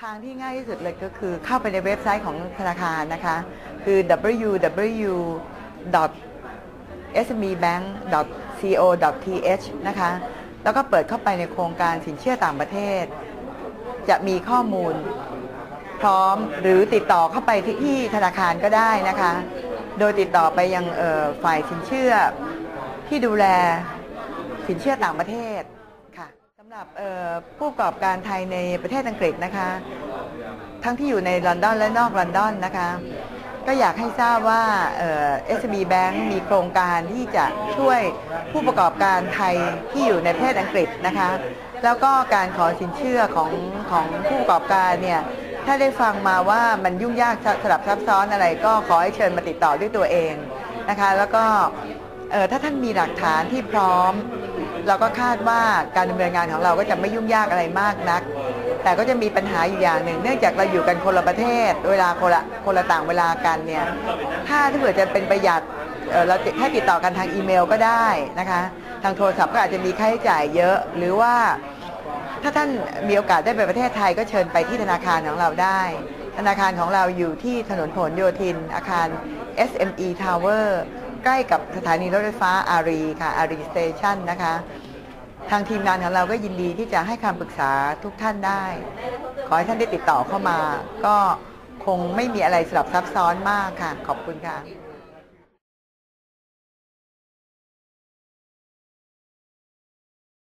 ทางที่ง่ายที่สุดเลยก็คือเข้าไปในเว็บไซต์ของธนาคารนะคะ คือ www smbank.co.th นะคะ แล้วก็เปิดเข้าไปในโครงการสินเชื่อต่างประเทศ จะมีข้อมูลพร้อมหรือติดต่อเข้าไปที่ที่ธนาคารก็ได้นะคะ โดยติดต่อไปยังฝ่ายสินเชื่อที่ดูแลสินเชื่อต่างประเทศค่ะำหรับผู้ประกอบการไทยในประเทศอังกฤษนะคะ ทั้งที่อยู่ในลอนดอนและนอกลอนดอนนะคะ ก็อยากให้ทราบว่าเอ่อ SB Bank มีโครงการที่จะช่วยผู้ประกอบการไทยที่อยู่ในประเทศอังกฤษนะคะ แล้วก็การขอสินเชื่อของของผู้ประกอบการเนี่ยถ้าได้ฟังมาว่ามันยุ่งยากสลับซับซ้อนอะไร ก็ขอให้เชิญมาติดต่อด้วยตัวเองนะคะ แล้วก็ถ้าท่านมีหลักฐานที่พร้อม เราก็คาดว่าการดำเนินงานของเราก็จะไม่ยุ่งยากอะไรมากนัก แต่ก็จะมีปัญหาอยู่อย่างหนึ่ง เนื่องจากเราอยู่กันคนละประเทศ เวลาคนละคนละต่างเวลากันเนี่ยถ้าถ้าเผื่อจะเป็นประหยัดเราติดให้ติดต่อกันทางอีเมลก็ได้นะคะ ทางโทรศัพท์ก็อาจจะมีค่าใช้จ่ายเยอะ หรือว่าถ้าท่านมีโอกาสได้ไปประเทศไทยก็เชิญไปที่ธนาคารของเราได้ ธนาคารของเราอยู่ที่ถนนผลโยธิน อาคาร SME Tower ใกล้กับสถานีรถไฟฟ้าอารีค่ะอารีสเตชันนะคะ ทางทีมงานของเราก็ยินดีที่จะให้คำปรึกษาทุกท่านได้ ขอให้ท่านได้ติดต่อเข้ามา ก็คงไม่มีอะไรสลับซับซ้อนมากค่ะ ขอบคุณค่ะ